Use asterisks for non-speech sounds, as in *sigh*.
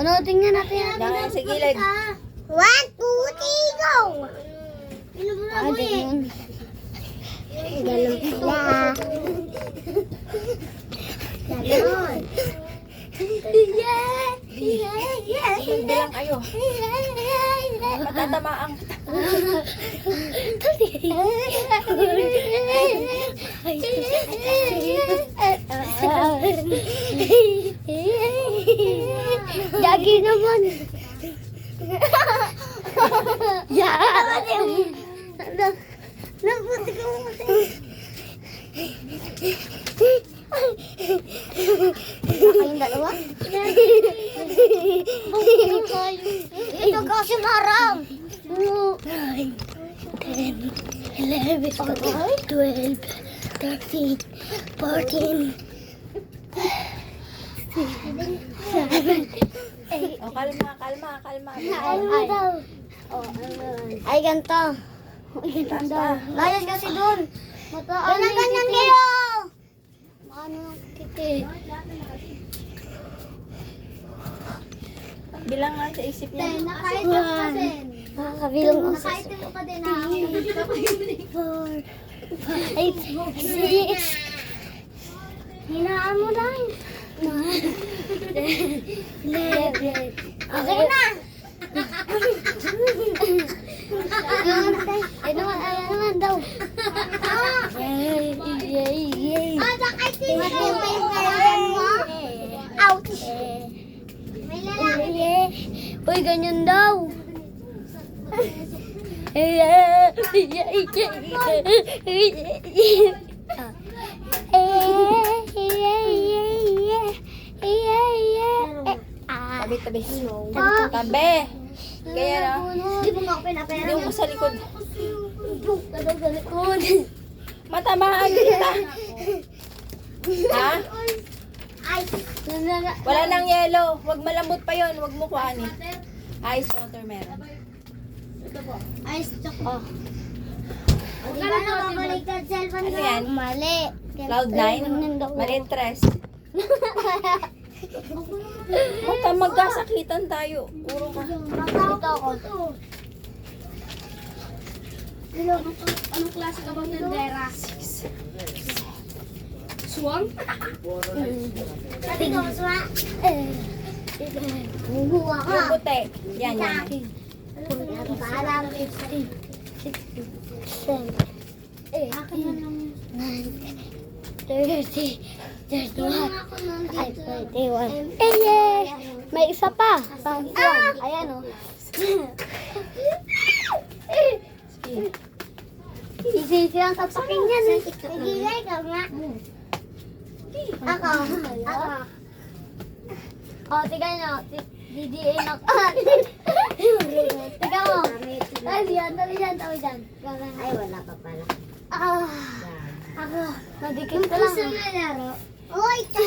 Panoodin nga natin yan. Dahil sa gilid. One, two, three, go! Ah, ganun. Ganun pala. Ganun. Yeah! Yeah! Yeah! Lang kayo. Matatamaan. Gagi naman. Ya. Nabuti ka mo Kayong dalawa? Ito kasi marang. 9, 10, 11, 12, 13, 14, 7, O, kalma, kalma, kalma. Ay, ay ganito. Ay, ganito. Layan kasi doon. Mataan. Ganyan, ganyan kayo. Ano kiti? Bilang nga sa isip niya. Nakaitim ka din. Nakakabilang ako sa Nakaitim mo pa din. four, five, six. Hinaan mo lang. Eleven. Okay na. Ay naman, ay naman daw. Yay, yay, yay. Ah, nakaitim mo. Matintay kayo mo. Ouch. May lalaki. Uy, ganyan daw. Yeah, yeah, yeah. Ah. Eh, Oh. tabi-tabi. Tabi-tabi. Kaya na. Hindi mo ako pinapera. Hindi mo sa likod. Tabi sa likod. Matamaan kita. ha? Ay. Wala nang yellow. Huwag malambot pa yon. Huwag mo kuhaan eh. Ice water meron. Ito po. Ice chocolate. Oh. Ano ba na mabaliktad cellphone? Ano yan? Mali. Cloud 9? Mali 3. *laughs* Magka magkasakitan tayo. Puro ka. Ito ako. Anong klase ka bang tendera? Suwang? Sabi ko, suwa. Guguha ka. Yung buti. Yan, yan. Paalam. Akin na lang. 30. 31, Ako nandito. ay, 31. Eh, yeah! May isa pa. Pang ah! Ayan, oh. Easy lang sa paking yan, eh. Nagigay ka nga. Ako. Ako. Oh, tignan nyo. DDA na. Ah! Tignan mo. Ay, diyan, dali dyan, tawi dyan. Ay, wala pa pala. Ah! Ako. Nadikit ko lang. Gusto na laro? 動いた。